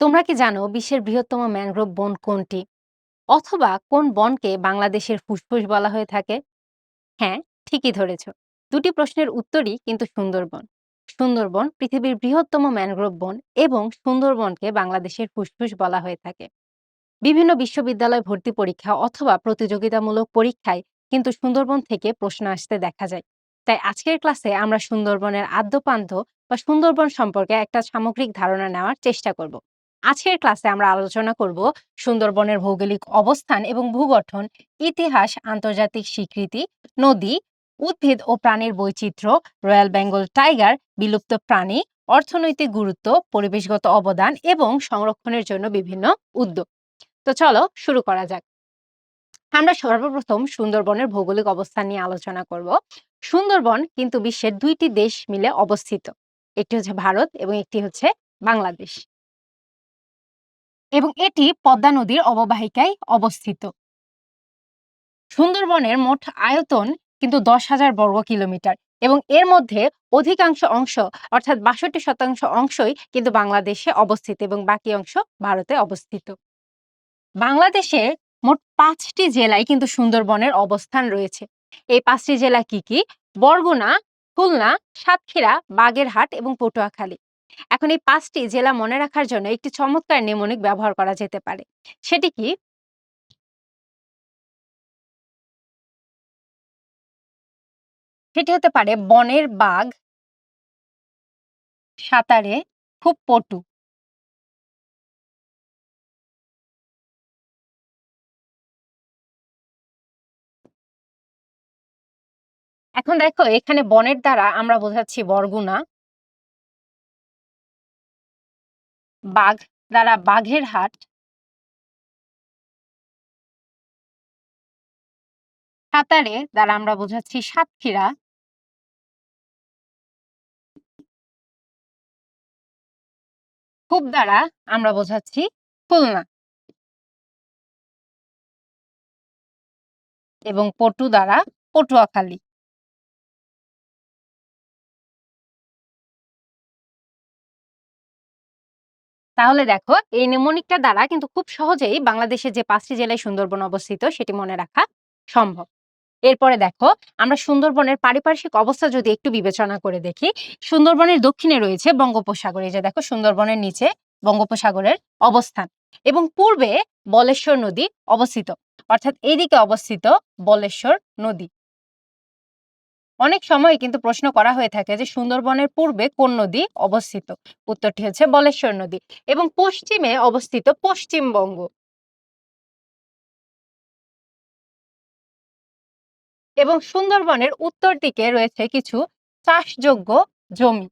তোমরা কি জানো বিশ্বের বৃহত্তম ম্যানগ্রোভ বন কোনটি? অথবা কোন বনকে বাংলাদেশের ফুসফুস বলা হয়ে থাকে? হ্যাঁ, ঠিকই ধরেছ। দুটি প্রশ্নের উত্তরই কিন্তু সুন্দরবন। সুন্দরবন পৃথিবীর বৃহত্তম ম্যানগ্রোভ বন এবং সুন্দরবনকে বাংলাদেশের ফুসফুস বলা হয়ে থাকে। বিভিন্ন বিশ্ববিদ্যালয় ভর্তি পরীক্ষা অথবা প্রতিযোগিতামূলক পরীক্ষায় কিন্তু সুন্দরবন থেকে প্রশ্ন আসতে দেখা যায়। তাই আজকের ক্লাসে আমরা সুন্দরবনের আদ্যপান্থ বা সুন্দরবন সম্পর্কে একটা সামগ্রিক ধারণা নেওয়ার চেষ্টা করব। আজকের ক্লাসে আমরা আলোচনা করব সুন্দরবনের ভৌগোলিক অবস্থান এবং ভূগঠন, ইতিহাস, আন্তর্জাতিক স্বীকৃতি, নদী, উদ্ভিদ ও প্রাণীর বৈচিত্র্য, রয়্যাল বেঙ্গল টাইগার, বিলুপ্ত প্রাণী, অর্থনৈতিক গুরুত্ব, পরিবেশগত অবদান এবং সংরক্ষণের জন্য বিভিন্ন উদ্যোগ। তো চলো শুরু করা যাক। আমরা সর্বপ্রথম সুন্দরবনের ভৌগোলিক অবস্থান নিয়ে আলোচনা করব সুন্দরবন কিন্তু বিশ্বের দুইটি দেশ মিলে অবস্থিত একটি হচ্ছে ভারত এবং একটি হচ্ছে বাংলাদেশ এবং এটি পদ্মা নদীর অববাহিকায় অবস্থিত। সুন্দরবনের মোট আয়তন কিন্তু দশ হাজার বর্গ কিলোমিটার এবং এর মধ্যে অধিকাংশ অংশ অর্থাৎ বাষট্টি শতাংশ অংশই কিন্তু বাংলাদেশে অবস্থিত এবং বাকি অংশ ভারতে অবস্থিত। বাংলাদেশে মোট পাঁচটি জেলায় কিন্তু সুন্দরবনের অবস্থান রয়েছে। এই পাঁচটি জেলা কি কি? বরগুনা, খুলনা, সাতক্ষীরা, বাগেরহাট এবং পটুয়াখালী। এখন এই পাঁচটি জেলা মনে রাখার জন্য একটি চমৎকার নেমনিক ব্যবহার করা যেতে পারে। সেটি কি? সেটি হতে পারে বনের বাঘ, সাঁতারে খুব পটু। এখন দেখো এখানে বনের দ্বারা আমরা বোঝাচ্ছি বরগুনা। বাঘ দ্বারা বাঘের হাট। সাঁতারে দ্বারা আমরা বোঝাচ্ছি সাতক্ষীরা। খুব দ্বারা আমরা বোঝাচ্ছি খুলনা। এবং পটু দ্বারা পটুয়াখালী। তাহলে দেখো, এই নেমনিকটা দ্বারা কিন্তু খুব সহজেই বাংলাদেশের যে পাঁচটি জেলায় সুন্দরবন অবস্থিত সেটি মনে রাখা সম্ভব। এরপরে দেখো, আমরা সুন্দরবনের পারিপার্শ্বিক অবস্থা যদি একটু বিবেচনা করে দেখি, সুন্দরবনের দক্ষিণে রয়েছে বঙ্গোপসাগর। এই যে দেখো, সুন্দরবনের নিচে বঙ্গোপসাগরের অবস্থান এবং পূর্বে বলেশ্বর নদী অবস্থিত। অর্থাৎ এইদিকে অবস্থিত বলেশ্বর নদী। অনেক সময় কিন্তু প্রশ্ন করা হয়ে থাকে যে সুন্দরবনের পূর্বে কোন নদী অবস্থিত? উত্তরটি হচ্ছে বলেশ্বর নদী এবং পশ্চিমে অবস্থিত পশ্চিমবঙ্গ। এবং সুন্দরবনের উত্তর দিকে রয়েছে কিছু চাষযোগ্য জমি।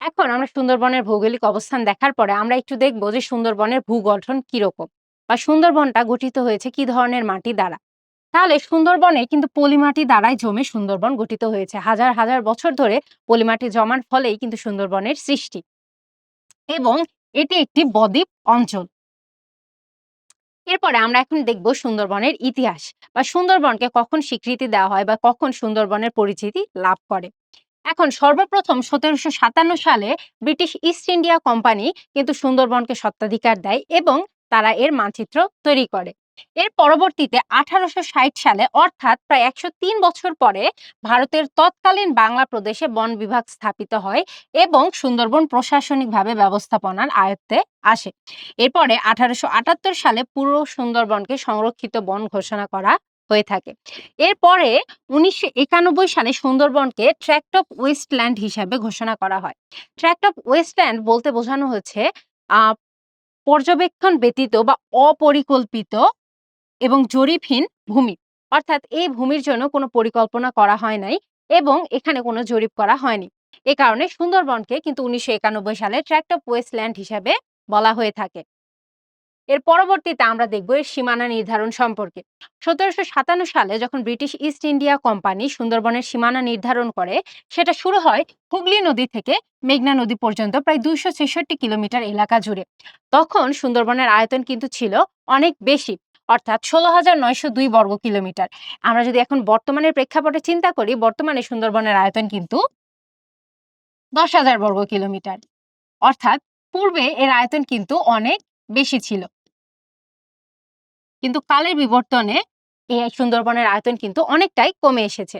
এখন আমরা সুন্দরবনের ভৌগোলিক অবস্থান দেখার পরে আমরা একটু দেখব যে সুন্দরবনের ভূগঠন কীরকম বা সুন্দরবনটা গঠিত হয়েছে কি ধরনের মাটি দ্বারা। তাহলে সুন্দরবনে কিন্তু পলিমাটি দ্বারাই জমে সুন্দরবন গঠিত হয়েছে। হাজার হাজার বছর ধরে পলিমাটি জমার ফলেই কিন্তু সুন্দরবনের সৃষ্টি। এবং এটি একটি বদ্বীপ অঞ্চল। এরপরে আমরা এখন দেখব সুন্দরবনের ইতিহাস বা সুন্দরবনকে কখন স্বীকৃতি দেওয়া হয় বা কখন সুন্দরবনের পরিচিতি লাভ করে। এখন সর্বপ্রথম সতেরোশো সাতান্ন সালে ব্রিটিশ ইস্ট ইন্ডিয়া কোম্পানি কিন্তু সুন্দরবনকে সত্ত্বাধিকার দেয় এবং তারা এর মানচিত্র তৈরি করে। এর পরবর্তীতে আঠারোশো সালে অর্থাৎ প্রায় একশো তিন বছর পরে ভারতের তৎকালীন বাংলা প্রদেশে বন বিভাগ স্থাপিত হয় এবং সুন্দরবন প্রশাসনিকভাবে ব্যবস্থাপনার আয়ত্তে আসে। এরপরে আঠারোশো আটাত্তর সালে পুরো সুন্দরবনকে সংরক্ষিত বন ঘোষণা করা হয়ে থাকে। এরপরে উনিশশো একানব্বই সালে সুন্দরবনকে ট্র্যাক্ট অফ ওয়েস্টল্যান্ড হিসাবে ঘোষণা করা হয়। ট্র্যাক্ট অফ ওয়েস্টল্যান্ড বলতে বোঝানো হচ্ছে পর্যবেক্ষণ ব্যতীত বা অপরিকল্পিত এবং জরিপহীন ভূমি। অর্থাৎ এই ভূমির জন্য কোনো পরিকল্পনা করা হয় নাই এবং এখানে কোনো জরিপ করা হয়নি। এ কারণে সুন্দরবনকে কিন্তু উনিশশো একানব্বই সালে ট্র্যাক্ট অফ ওয়েস্টল্যান্ড হিসাবে বলা হয়ে থাকে। এর পরবর্তীতে আমরা দেখব এর সীমানা নির্ধারণ সম্পর্কে। সতেরোশো সাতান্ন সালে যখন ব্রিটিশ ইস্ট ইন্ডিয়া কোম্পানি সুন্দরবনের সীমানা নির্ধারণ করে, সেটা শুরু হয় হুগলি নদী থেকে মেঘনা নদী পর্যন্ত প্রায় দুইশো ছেষট্টি কিলোমিটার এলাকা জুড়ে। তখন সুন্দরবনের আয়তন কিন্তু ছিল অনেক বেশি, অর্থাৎ ষোলো হাজার নয়শো দুই বর্গ কিলোমিটার। আমরা যদি এখন বর্তমানের প্রেক্ষাপটে চিন্তা করি, বর্তমানে সুন্দরবনের আয়তন কিন্তু দশ হাজার বর্গ কিলোমিটার। অর্থাৎ পূর্বে এর আয়তন কিন্তু অনেক বেশি ছিল। কিন্তু কালের বিবর্তনে এই সুন্দরবনের আয়তন কিন্তু অনেকটাই কমে এসেছে।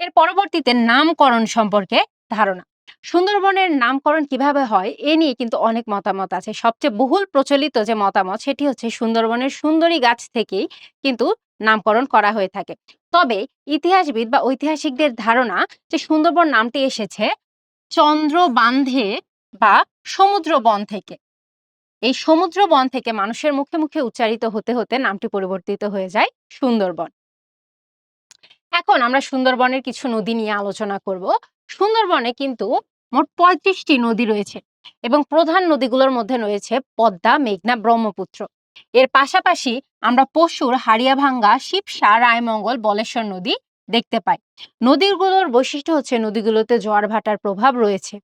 এর পরবর্তীতে নামকরণ সম্পর্কে ধারণা। সুন্দরবনের নামকরণ কীভাবে হয়, এ নিয়ে কিন্তু অনেক মতামত আছে। সবচেয়ে বহুল প্রচলিত যে মতামত, সেটি হচ্ছে সুন্দরবনের সুন্দরী গাছ থেকেই কিন্তু নামকরণ করা হয়ে থাকে। তবে ইতিহাসবিদ বা ঐতিহাসিকদের ধারণা যে সুন্দরবন নামটি এসেছে চন্দ্র বান্ধে বা সমুদ্র বন থেকে। এই সমুদ্র বন থেকে মানুষের মুখে মুখে উচ্চারিত হতে হতে নামটি পরিবর্তিত হয়ে যায় সুন্দরবন। এখন আমরা সুন্দরবনের কিছু নদী নিয়ে আলোচনা করব। সুন্দরবনে কিন্তু মোট পঁয়ত্রিশটি নদী রয়েছে এবং প্রধান নদীগুলোর মধ্যে রয়েছে পদ্মা, মেঘনা, ব্রহ্মপুত্র। এর পাশাপাশি আমরা পশুর হারিয়াভাঙ্গা শিবসা রায়মঙ্গল, বলেশ্বর নদী দেখতে পাই। নদীগুলোর বৈশিষ্ট্য হচ্ছে নদীগুলোতে জোয়ার ভাটার প্রভাব রয়েছে।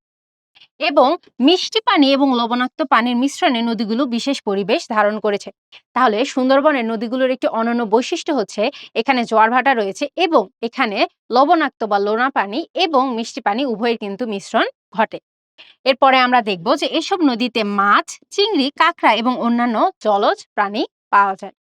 এবং মিষ্টি পানি এবং লবণাক্ত পানির মিশ্রণে নদীগুলো বিশেষ পরিবেশ ধারণ করেছে। তাহলে সুন্দরবনের নদীগুলোর একটি অনন্য বৈশিষ্ট্য হচ্ছে, এখানে জোয়ার ভাটা রয়েছে এবং এখানে লবণাক্ত বা লোনা পানি এবং মিষ্টি পানি উভয়ের কিন্তু মিশ্রণ ঘটে। এরপরে আমরা দেখব যে এসব নদীতে মাছ, চিংড়ি, কাঁকড়া এবং অন্যান্য জলজ প্রাণী পাওয়া যায়।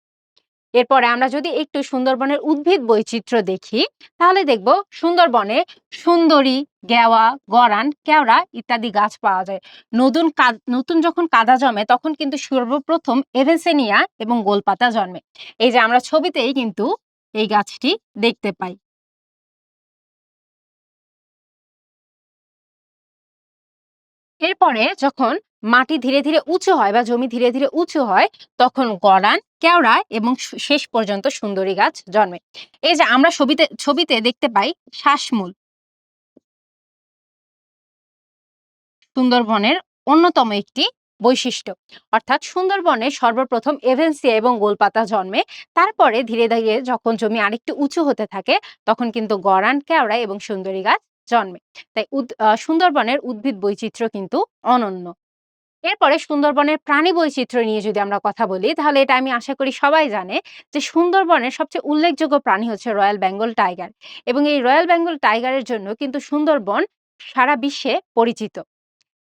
এরপরে আমরা যদি একটু সুন্দরবনের উদ্ভিদ বৈচিত্র্য দেখি, তাহলে দেখব সুন্দরবনে সুন্দরী, গেওয়া, গরান, কেওড়া ইত্যাদি গাছ পাওয়া যায়। নতুন নতুন যখন কাদা জমে, তখন কিন্তু সর্বপ্রথম এভেসেনিয়া এবং গোলপাতা জন্মে। এই যে আমরা ছবিতেই কিন্তু এই গাছটি দেখতে পাই। এরপরে যখন মাটি ধীরে ধীরে উঁচু হয় বা জমি ধীরে ধীরে উঁচু হয়, তখন গড়ান কেওড়া এবং শেষ পর্যন্ত সুন্দরী গাছ জন্মে। এই যে আমরা ছবিতে ছবিতে দেখতে পাই শ্বাসমূল। সুন্দরবনের অন্যতম একটি বৈশিষ্ট্য। অর্থাৎ সুন্দরবনে সর্বপ্রথম এভেন্সিয়া এবং গোলপাতা জন্মে। তারপরে ধীরে ধীরে যখন জমি আরেকটু উঁচু হতে থাকে, তখন কিন্তু গড়ান কেওড়া এবং সুন্দরী গাছ জন্মে। তাই সুন্দরবনের উদ্ভিদ বৈচিত্র্য কিন্তু অনন্য। এরপরে সুন্দরবনের প্রাণী বৈচিত্র্য নিয়ে যদি আমরা কথা বলি, তাহলে এটা আমি আশা করি সবাই জানে যে সুন্দরবনের সবচেয়ে উল্লেখযোগ্য প্রাণী হচ্ছে রয়্যাল বেঙ্গল টাইগার। এবং এই রয়্যাল বেঙ্গল টাইগারের জন্য কিন্তু সুন্দরবন সারা বিশ্বে পরিচিত।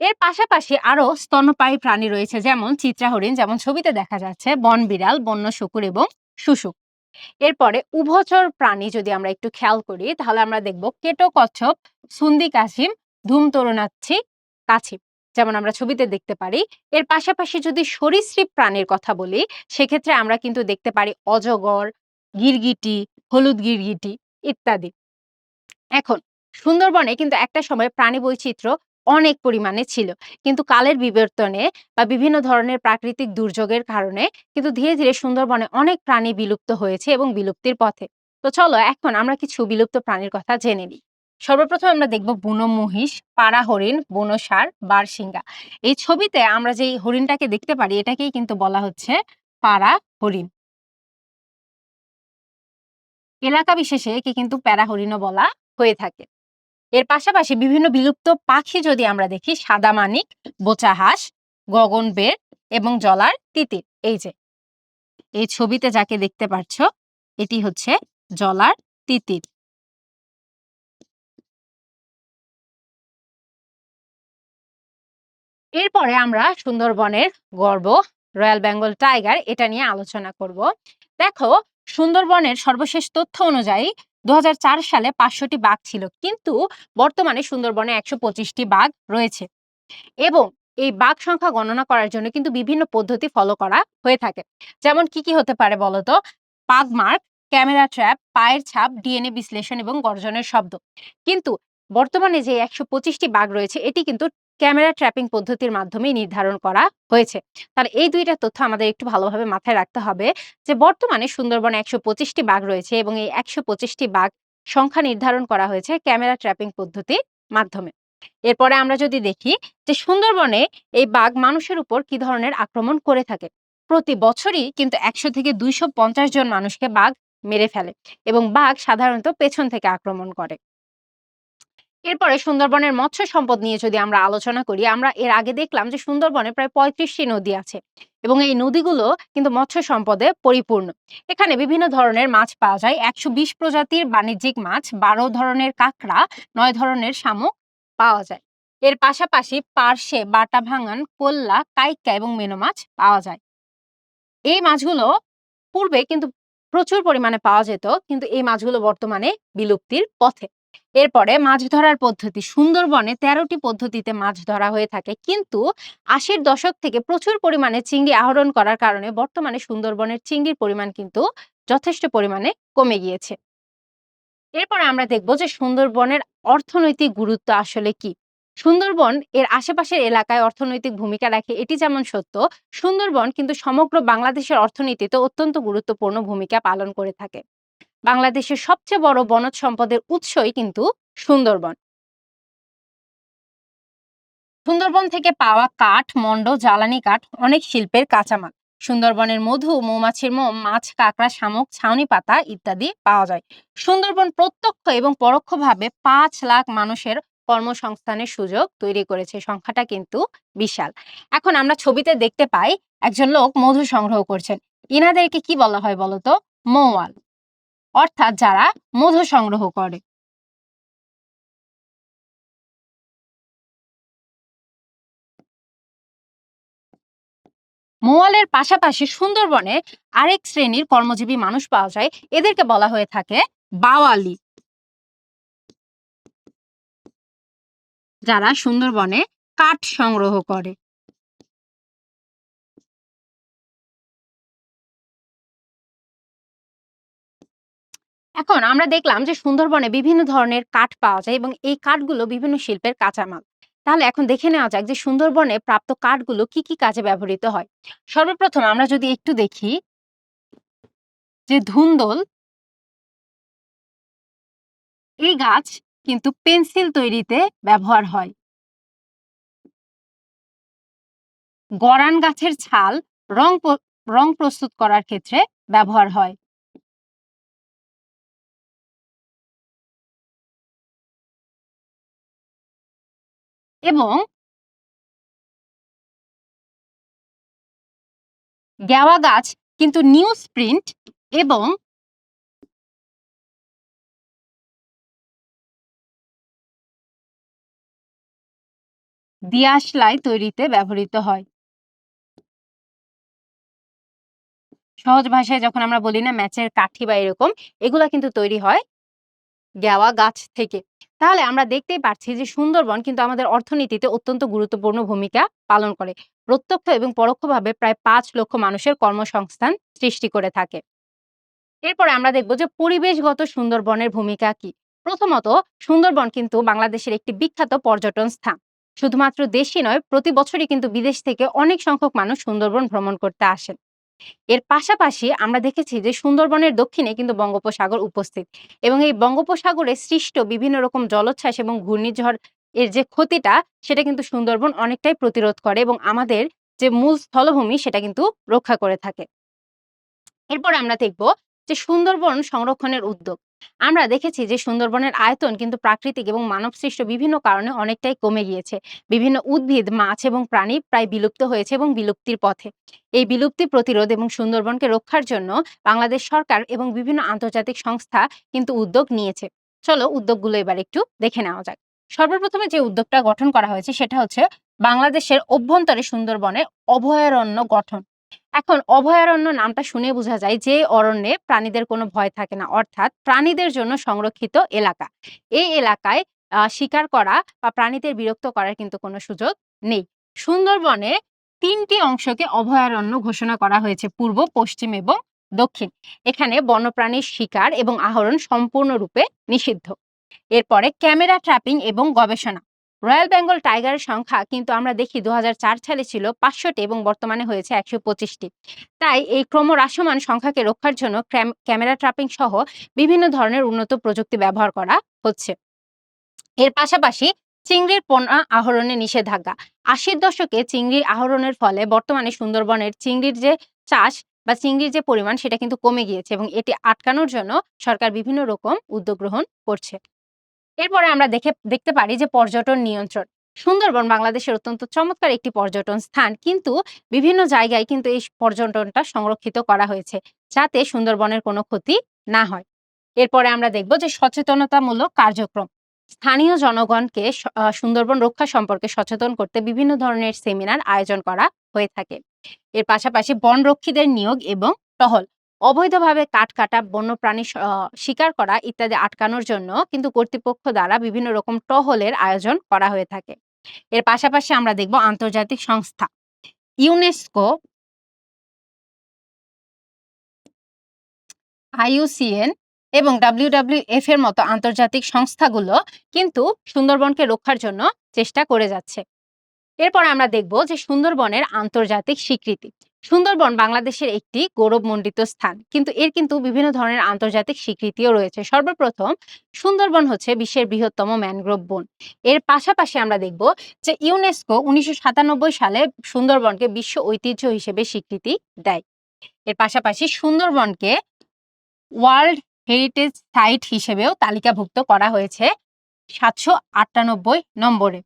এর পাশাপাশি আরও স্তন্যপায়ী প্রাণী রয়েছে, যেমন চিত্রা হরিণ, যেমন ছবিতে দেখা যাচ্ছে বন বিড়াল বন্য শুকুর এবং শুশুক। এরপরে উভচর প্রাণী যদি আমরা একটু খেয়াল করি, তাহলে আমরা দেখব কেটো কচ্ছপ, সুন্দি কাশিম ধুম তরুণাচ্ছি, কাছিম। যেমন আমরা ছবিতে দেখতে পারি, এর পাশাপাশি যদি সরীসৃপ প্রাণীর কথা বলি, সেক্ষেত্রে আমরা কিন্তু দেখতে পারি অজগর, গিরগিটি, হলুদ গিরগিটি ইত্যাদি। এখন সুন্দরবনে কিন্তু একটা সময় প্রাণী বৈচিত্র্য অনেক পরিমাণে ছিল। কিন্তু কালের বিবর্তনে বা বিভিন্ন ধরনের প্রাকৃতিক দুর্যোগের কারণে কিন্তু ধীরে ধীরে সুন্দরবনে অনেক প্রাণী বিলুপ্ত হয়েছে এবং বিলুপ্তির পথে। তো চলো এখন আমরা কিছু বিলুপ্ত প্রাণীর কথা জেনে নিই। সর্বপ্রথম আমরা দেখব বুনো মহিষ, পাড়া হরিণ, বুনো সার বারসিঙ্গা এই ছবিতে আমরা যে হরিণটাকে দেখতে পারি, এটাকেই কিন্তু বলা হচ্ছে পাড়া হরিণ। এলাকা বিশেষে একে কিন্তু প্যারা হরিণও বলা হয়ে থাকে। এর পাশাপাশি বিভিন্ন বিলুপ্ত পাখি যদি আমরা দেখি সাদা মানিক বোচা হাঁস গগন বের এবং জলার তিতির। এই যে, এই ছবিতে যাকে দেখতে পাচ্ছ এটি হচ্ছে জলার তিতির। এরপরে আমরা সুন্দরবনের গর্ব, রয়্যাল বেঙ্গল টাইগার, এটা নিয়ে আলোচনা করব। দেখো, সুন্দরবনের সর্বশেষ তথ্য অনুযায়ী দু হাজার চার সালে পাঁচশোটি বাঘ ছিল। কিন্তু বর্তমানে সুন্দরবনে একশো পঁচিশটি বাঘ রয়েছে এবং এই বাঘ সংখ্যা গণনা করার জন্য কিন্তু বিভিন্ন পদ্ধতি ফলো করা হয়ে থাকে। যেমন কি কি হতে পারে বলতো পাগ মার্ক, ক্যামেরা ট্র্যাপ, পায়ের ছাপ, ডিএনএ বিশ্লেষণ এবং গর্জনের শব্দ। কিন্তু বর্তমানে যে একশো পঁচিশটি বাঘ রয়েছে, এটি কিন্তু ক্যামেরা ট্র্যাপিং পদ্ধতির মাধ্যমে নির্ধারণ করা হয়েছে। তার এই দুইটা তথ্য আমাদের একটু ভালোভাবে মাথায় রাখতে হবে যে, বর্তমানে সুন্দরবনে একশো পঁচিশটি বাঘ রয়েছে এবং এই একশো পঁচিশটি বাঘ সংখ্যা নির্ধারণ করা হয়েছে ক্যামেরা ট্র্যাপিং পদ্ধতির মাধ্যমে। এরপরে আমরা যদি দেখি যে, সুন্দরবনে এই বাঘ মানুষের উপর কি ধরনের আক্রমণ করে থাকে? প্রতি বছরই কিন্তু একশো থেকে দুইশো পঞ্চাশ জন মানুষকে বাঘ মেরে ফেলে এবং বাঘ সাধারণত পেছন থেকে আক্রমণ করে। এরপরে সুন্দরবনের মৎস্য সম্পদ নিয়ে যদি আমরা আলোচনা করি, আমরা এর আগে দেখলাম যে সুন্দরবনে প্রায় পঁয়ত্রিশটি নদী আছে এবং এই নদীগুলো কিন্তু মৎস্য সম্পদে পরিপূর্ণ। এখানে বিভিন্ন ধরনের মাছ পাওয়া যায়। একশো বিশ প্রজাতির বাণিজ্যিক মাছ, বারো ধরনের কাঁকড়া, নয় ধরনের শামুক পাওয়া যায়। এর পাশাপাশি পার্শে বাটা ভাঙান কোল্লা কাইকা এবং মেনো মাছ পাওয়া যায়। এই মাছগুলো পূর্বে কিন্তু প্রচুর পরিমাণে পাওয়া যেত, কিন্তু এই মাছগুলো বর্তমানে বিলুপ্তির পথে। এরপরে মাছ ধরার পদ্ধতি। সুন্দরবনে তেরোটি পদ্ধতিতে মাছ ধরা হয়ে থাকে। কিন্তু আশির দশক থেকে প্রচুর পরিমাণে চিংড়ি আহরণ করার কারণে বর্তমানে সুন্দরবনের চিংড়ির পরিমাণ কিন্তু যথেষ্ট পরিমাণে কমে গিয়েছে। এরপরে আমরা দেখব যে সুন্দরবনের অর্থনৈতিক গুরুত্ব আসলে কি। সুন্দরবন এর আশেপাশের এলাকায় অর্থনৈতিক ভূমিকা রাখে, এটি যেমন সত্য, সুন্দরবন কিন্তু সমগ্র বাংলাদেশের অর্থনীতিতে অত্যন্ত গুরুত্বপূর্ণ ভূমিকা পালন করে থাকে। বাংলাদেশের সবচেয়ে বড় বনজ সম্পদের উৎসই কিন্তু সুন্দরবন। সুন্দরবন থেকে পাওয়া কাঠ, মন্ড, জ্বালানি কাঠ অনেক শিল্পের কাঁচামাল। সুন্দরবনের মধু, মৌমাছির মোম, মাছ, কাঁকড়া, শামুক, ছাউনি পাতা ইত্যাদি পাওয়া যায়। সুন্দরবন প্রত্যক্ষ এবং পরোক্ষভাবে পাঁচ লাখ মানুষের কর্মসংস্থানের সুযোগ তৈরি করেছে। সংখ্যাটা কিন্তু বিশাল। এখন আমরা ছবিতে দেখতে পাই, একজন লোক মধু সংগ্রহ করছেন। ইনাদেরকে কি বলা হয় বলতো? মৌয়াল। অর্থাৎ যারা মধু সংগ্রহ করে। মোয়ালের পাশাপাশি সুন্দরবনে আরেক শ্রেণির কর্মজীবী মানুষ পাওয়া যায়, এদেরকে বলা হয়ে থাকে বাওয়ালি। যারা সুন্দরবনে কাঠ সংগ্রহ করে। এখন আমরা দেখলাম যে সুন্দরবনে বিভিন্ন ধরনের কাঠ পাওয়া যায় এবং এই কাঠগুলো বিভিন্ন শিল্পের কাঁচামাল। তাহলে এখন দেখে নেওয়া যাক যে সুন্দরবনে প্রাপ্ত কাঠগুলো কি কি কাজে ব্যবহৃত হয়। সর্বপ্রথম আমরা যদি একটু দেখি যে ধুন্দল এই গাছ কিন্তু পেন্সিল তৈরিতে ব্যবহার হয়। গরান গাছের ছাল রং রং প্রস্তুত করার ক্ষেত্রে ব্যবহার হয়। এবং গেওয়া গাছ, কিন্তু নিউজ প্রিন্ট এবং দিয়াশলাই তৈরিতে ব্যবহৃত হয়। সহজ ভাষায় যখন আমরা বলি না ম্যাচের কাঠি বা এরকম, এগুলা কিন্তু তৈরি হয় গেওয়া গাছ থেকে। তাহলে আমরা দেখতেই পাচ্ছি যে সুন্দরবন কিন্তু আমাদের অর্থনীতিতে অত্যন্ত গুরুত্বপূর্ণ ভূমিকা পালন করে। প্রত্যক্ষ এবং পরোক্ষভাবে প্রায় পাঁচ লক্ষ মানুষের কর্মসংস্থান সৃষ্টি করে থাকে। এরপরে আমরা দেখব যে পরিবেশগত সুন্দরবনের ভূমিকা কি। প্রথমত, সুন্দরবন কিন্তু বাংলাদেশের একটি বিখ্যাত পর্যটন স্থান। শুধুমাত্র দেশই নয়, প্রতি বছরই কিন্তু বিদেশ থেকে অনেক সংখ্যক মানুষ সুন্দরবন ভ্রমণ করতে আসেন। এর পাশাপাশি আমরা দেখেছি যে সুন্দরবনের দক্ষিণে কিন্তু বঙ্গোপসাগর উপস্থিত এবং এই বঙ্গোপসাগরে সৃষ্ট বিভিন্ন রকম জলোচ্ছ্বাস এবং ঘূর্ণিঝড় এর যে ক্ষতিটা, সেটা কিন্তু সুন্দরবন অনেকটাই প্রতিরোধ করে এবং আমাদের যে মূল স্থলভূমি, সেটা কিন্তু রক্ষা করে থাকে। এরপর আমরা দেখব যে সুন্দরবন সংরক্ষণের উদ্যোগ। আমরা দেখেছি যে সুন্দরবনের আয়তন কিন্তু প্রাকৃতিক এবং মানবসৃষ্ট বিভিন্ন কারণে অনেকটাই কমে গিয়েছে। বিভিন্ন উদ্ভিদ, মাছ এবং প্রাণী প্রায় বিলুপ্ত হয়েছে এবং বিলুপ্তির পথে। এই বিলুপ্তি প্রতিরোধ এবং সুন্দরবনকে রক্ষার জন্য বাংলাদেশ সরকার এবং বিভিন্ন আন্তর্জাতিক সংস্থা কিন্তু উদ্যোগ নিয়েছে। চলো উদ্যোগগুলো এবার একটু দেখে নেওয়া যাক। সর্বপ্রথমে যে উদ্যোগটা গঠন করা হয়েছে সেটা হচ্ছে বাংলাদেশের অভ্যন্তরে সুন্দরবনে অভয়ারণ্য গঠন। এখন অভয়ারণ্য নামটা শুনে বোঝা যায় যে অরণ্যে প্রাণীদের কোনো ভয় থাকে না। অর্থাৎ প্রাণীদের জন্য সংরক্ষিত এলাকা। এই এলাকায় শিকার করা বা প্রাণীদের বিরক্ত করার কিন্তু কোনো সুযোগ নেই। সুন্দরবনে তিনটি অংশকে অভয়ারণ্য ঘোষণা করা হয়েছে, পূর্ব, পশ্চিম এবং দক্ষিণ। এখানে বন্যপ্রাণীর শিকার এবং আহরণ সম্পূর্ণরূপে নিষিদ্ধ। এরপরে ক্যামেরা ট্র্যাপিং এবং গবেষণা। রয়্যাল বেঙ্গল টাইগারের সংখ্যা কিন্তু আমরা দেখি দুহাজার চার সালে ছিল পাঁচশোটি এবং বর্তমানে হয়েছে একশো পঁচিশটি। তাই এই ক্রমহ্রাসমান সংখ্যাকে রক্ষার জন্য ক্যামেরা ট্রাপিং সহ বিভিন্ন ধরনের উন্নত প্রযুক্তি ব্যবহার করা হচ্ছে। এর পাশাপাশি চিংড়ির পোনা আহরণে নিষেধাজ্ঞা। আশির দশকে চিংড়ির আহরণের ফলে বর্তমানে সুন্দরবনের চিংড়ির যে চাষ বা চিংড়ির যে পরিমাণ সেটা কিন্তু কমে গিয়েছে এবং এটি আটকানোর জন্য সরকার বিভিন্ন রকম উদ্যোগ গ্রহণ করছে। এরপরে আমরা দেখে, দেখতে পারি যে পর্যটন নিয়ন্ত্রণ। সুন্দরবন বাংলাদেশের অত্যন্ত চমৎকার একটি পর্যটন স্থান। কিন্তু বিভিন্ন জায়গায় কিন্তু এই পর্যটনটা সংরক্ষিত করা হয়েছে, যাতে সুন্দরবনের কোনো ক্ষতি না হয়। এরপরে আমরা দেখব যে সচেতনতামূলক কার্যক্রম। স্থানীয় জনগণকে সুন্দরবন রক্ষা সম্পর্কে সচেতন করতে বিভিন্ন ধরনের সেমিনার আয়োজন করা হয়ে থাকে। এর পাশাপাশি বনরক্ষীদের নিয়োগ এবং টহল। অবৈধভাবে কাঠ কাটা, বন্যপ্রাণী শিকার করা ইত্যাদি আটকানোর জন্য কিন্তু কর্তৃপক্ষ দ্বারা বিভিন্ন রকম টহলের আয়োজন করা হয়ে থাকে। এর পাশাপাশি আমরা দেখব আন্তর্জাতিক সংস্থা ইউনেস্কো আইইউসিএন এবং ডাব্লিউডাব্লিউএফ এর মতো আন্তর্জাতিক সংস্থাগুলো কিন্তু সুন্দরবনকে রক্ষার জন্য চেষ্টা করে যাচ্ছে। এরপর আমরা দেখব যে সুন্দরবনের আন্তর্জাতিক স্বীকৃতি। সুন্দরবন বাংলাদেশের একটি গৌরবমণ্ডিত স্থান। কিন্তু এর কিন্তু বিভিন্ন ধরনের আন্তর্জাতিক স্বীকৃতিও রয়েছে। সর্বপ্রথম সুন্দরবন হচ্ছে বিশ্বের বৃহত্তম ম্যানগ্রোভ বন। এর পাশাপাশি আমরা দেখব যে ইউনেস্কো উনিশশো সাতানব্বই সালে সুন্দরবনকে বিশ্ব ঐতিহ্য হিসেবে স্বীকৃতি দেয়। এর পাশাপাশি সুন্দরবনকে ওয়ার্ল্ড হেরিটেজ সাইট হিসেবেও তালিকাভুক্ত করা হয়েছে সাতশো আটানব্বই নম্বরে।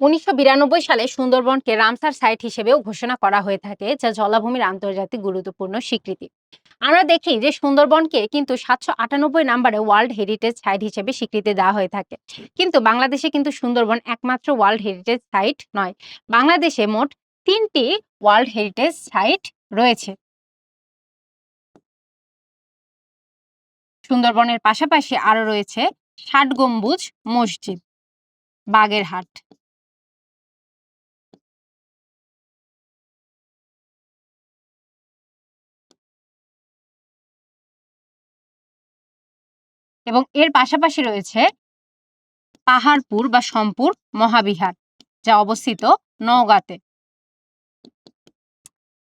উনিশশো বিরানব্বই সালে সুন্দরবনকে রামসার সাইট হিসেবেও ঘোষণা করা হয়ে থাকে, যা জলাভূমির আন্তর্জাতিক গুরুত্বপূর্ণ স্বীকৃতি। আমরা দেখি যে সুন্দরবনকে কিন্তু সাতশো আটানব্বই নাম্বারে ওয়ার্ল্ড হেরিটেজ সাইট হিসেবে স্বীকৃতি দেওয়া হয়ে থাকে। কিন্তু বাংলাদেশে কিন্তু সুন্দরবন একমাত্র ওয়ার্ল্ড হেরিটেজ সাইট নয়, বাংলাদেশে মোট তিনটি ওয়ার্ল্ড হেরিটেজ সাইট রয়েছে। সুন্দরবনের পাশাপাশি আরও রয়েছে ষাট গম্বুজ, মসজিদ, বাগেরহাট। এবং এর পাশাপাশি রয়েছে পাহাড়পুর বা সম্পুর মহাবিহার, যা অবস্থিত নওগাঁতে।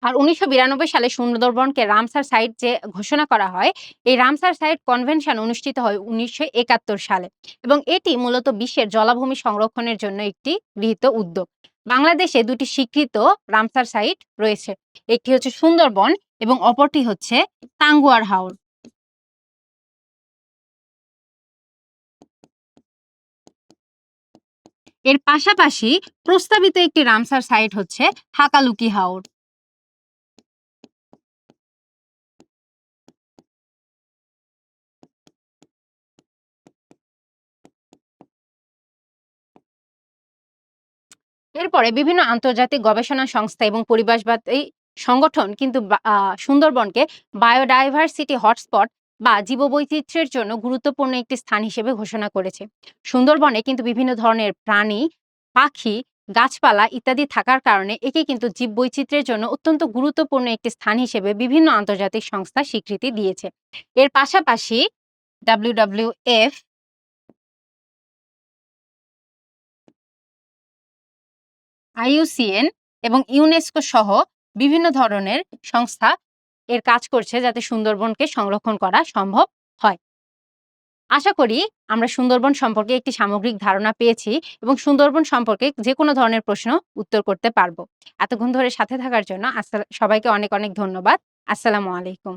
আর উনিশশো বিরানব্বই সালে সুন্দরবনকে রামসার সাইট যে ঘোষণা করা হয়, এই রামসার সাইট কনভেনশন অনুষ্ঠিত হয় উনিশশো একাত্তর সালে এবং এটি মূলত বিশ্বের জলাভূমি সংরক্ষণের জন্য একটি গৃহীত উদ্যোগ। বাংলাদেশে দুটি স্বীকৃত রামসার সাইট রয়েছে, একটি হচ্ছে সুন্দরবন এবং অপরটি হচ্ছে টাঙ্গুয়ার হাওর। এর পাশাপাশি প্রস্তাবিত একটি রামসার সাইট হচ্ছে হাকালুকি হাওর। এরপরে বিভিন্ন আন্তর্জাতিক গবেষণা সংস্থা এবং পরিবেশবাদী সংগঠন কিন্তু সুন্দরবনকে বায়োডাইভার্সিটি হটস্পট বা জীববৈচিত্র্যের জন্য গুরুত্বপূর্ণ একটি স্থান হিসেবে ঘোষণা করেছে। সুন্দরবনে কিন্তু বিভিন্ন ধরনের প্রাণী, পাখি, গাছপালা ইত্যাদি থাকার কারণে একে কিন্তু জীববৈচিত্র্যের জন্য অত্যন্ত গুরুত্বপূর্ণ একটি স্থান হিসেবে বিভিন্ন আন্তর্জাতিক সংস্থা স্বীকৃতি দিয়েছে। এর পাশাপাশি ডাব্লিউডাব্লিউএফ আইইউসিএন এবং ইউনেস্কো সহ বিভিন্ন ধরনের সংস্থা এর কাজ করছে যাতে সুন্দরবনকে সংরক্ষণ করা সম্ভব হয়। আশা করি আমরা সুন্দরবন সম্পর্কে একটি সামগ্রিক ধারণা পেয়েছি এবং সুন্দরবন সম্পর্কে যে কোনো ধরনের প্রশ্ন উত্তর করতে পারব। এতক্ষণ ধরে সাথে থাকার জন্য সবাইকে অনেক অনেক ধন্যবাদ। আসসালামু আলাইকুম।